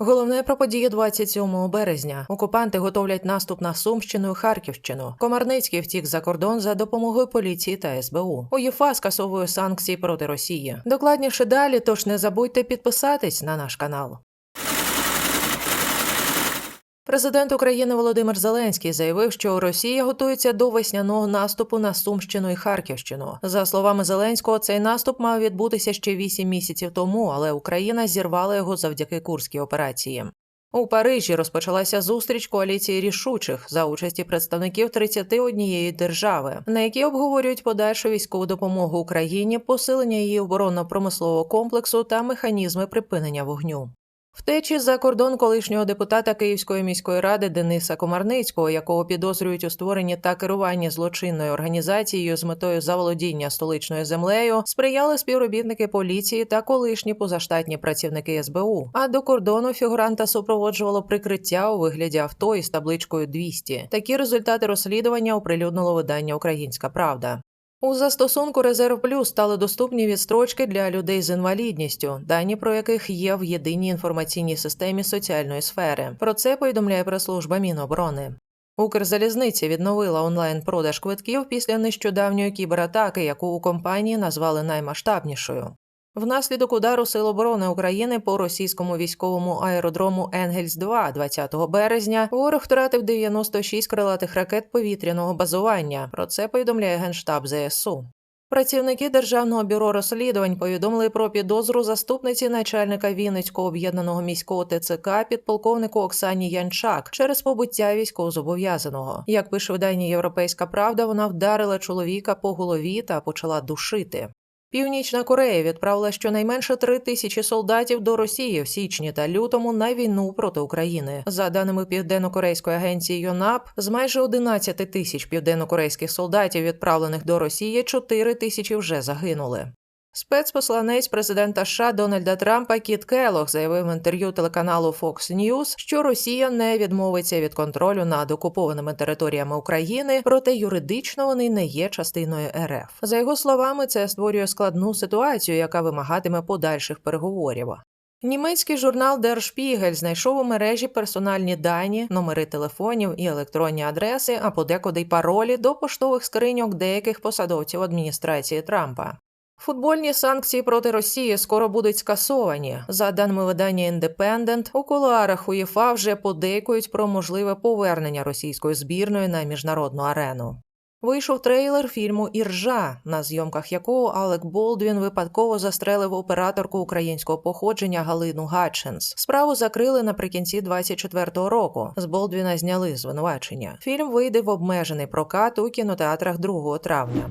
Головне про події 27 березня. Окупанти готовлять наступ на Сумщину і Харківщину. Комарницький втік за кордон за допомогою поліції та СБУ. УЄФА скасовує санкції проти Росії. Докладніше далі, тож не забудьте підписатись на наш канал. Президент України Володимир Зеленський заявив, що Росія готується до весняного наступу на Сумщину і Харківщину. За словами Зеленського, цей наступ мав відбутися ще вісім місяців тому, але Україна зірвала його завдяки курській операції. У Парижі розпочалася зустріч коаліції рішучих за участі представників 31 держави, на якій обговорюють подальшу військову допомогу Україні, посилення її оборонно-промислового комплексу та механізми припинення вогню. Втечі за кордон колишнього депутата Київської міської ради Дениса Комарницького, якого підозрюють у створенні та керуванні злочинною організацією з метою заволодіння столичною землею, сприяли співробітники поліції та колишні позаштатні працівники СБУ. А до кордону фігуранта супроводжувало прикриття у вигляді авто із табличкою 200. Такі результати розслідування оприлюднило видання Українська Правда. У застосунку Резерв Плюс стали доступні відстрочки для людей з інвалідністю, дані про яких є в єдиній інформаційній системі соціальної сфери. Про це повідомляє прес-служба Міноборони. Укрзалізниця відновила онлайн-продаж квитків після нещодавньої кібератаки, яку у компанії назвали наймасштабнішою. Внаслідок удару Сил оборони України по російському військовому аеродрому Енгельс 2 20 березня ворог втратив 96 крилатих ракет повітряного базування. Про це повідомляє генштаб ЗСУ. Працівники Державного бюро розслідувань повідомили про підозру заступниці начальника Вінницького об'єднаного міського ТЦК підполковнику Оксані Янчак через побуття військовозобов'язаного. Як пише видання Європейська Правда, вона вдарила чоловіка по голові та почала душити. Північна Корея відправила щонайменше три тисячі солдатів до Росії в січні та лютому на війну проти України. За даними південно-корейської агенції ЮНАП, з майже 11 тисяч південно-корейських солдатів, відправлених до Росії, 4 тисячі вже загинули. Спецпосланець президента США Дональда Трампа Кіт Келох заявив в інтерв'ю телеканалу Fox News, що Росія не відмовиться від контролю над окупованими територіями України, проте юридично вони не є частиною РФ. За його словами, це створює складну ситуацію, яка вимагатиме подальших переговорів. Німецький журнал Der Spiegel знайшов у мережі персональні дані, номери телефонів і електронні адреси, а подекуди й паролі до поштових скриньок деяких посадовців адміністрації Трампа. Футбольні санкції проти Росії скоро будуть скасовані. За даними видання Independent, у кулуарах УЄФА вже подейкують про можливе повернення російської збірної на міжнародну арену. Вийшов трейлер фільму Іржа, на зйомках якого Алек Болдвін випадково застрелив операторку українського походження Галину Гатчинс. Справу закрили наприкінці 24-го року. З Болдвіна зняли звинувачення. Фільм вийде в обмежений прокат у кінотеатрах 2 травня.